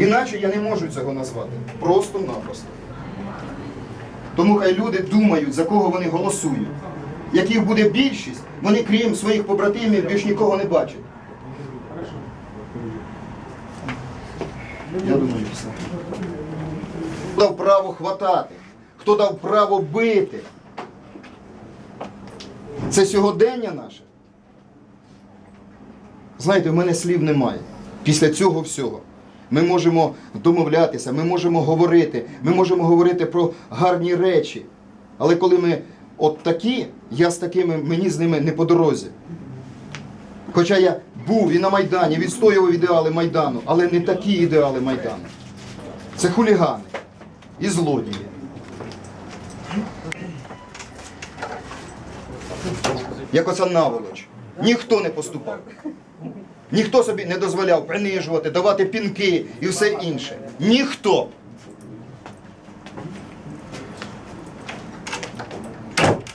Іначе я не можу цього назвати. Просто-напросто. Тому хай люди думають, за кого вони голосують. Як їх буде більшість, вони крім своїх побратимів більш нікого не бачать. Я думаю, все. Хто дав право хватати? Хто дав право бити? Це сьогодення наше. Знаєте, в мене слів немає. Після цього всього. Ми можемо домовлятися, ми можемо говорити, ми можемо говорити про гарні речі. Але коли ми от такі, я з такими, мені з ними не по дорозі. Хоча я був і на Майдані, відстоював ідеали Майдану, але не такі ідеали Майдану. Це хулігани і злодії. Як оця наволоч. Ніхто не поступав. Ніхто собі не дозволяв принижувати, давати пінки і все інше. Ніхто.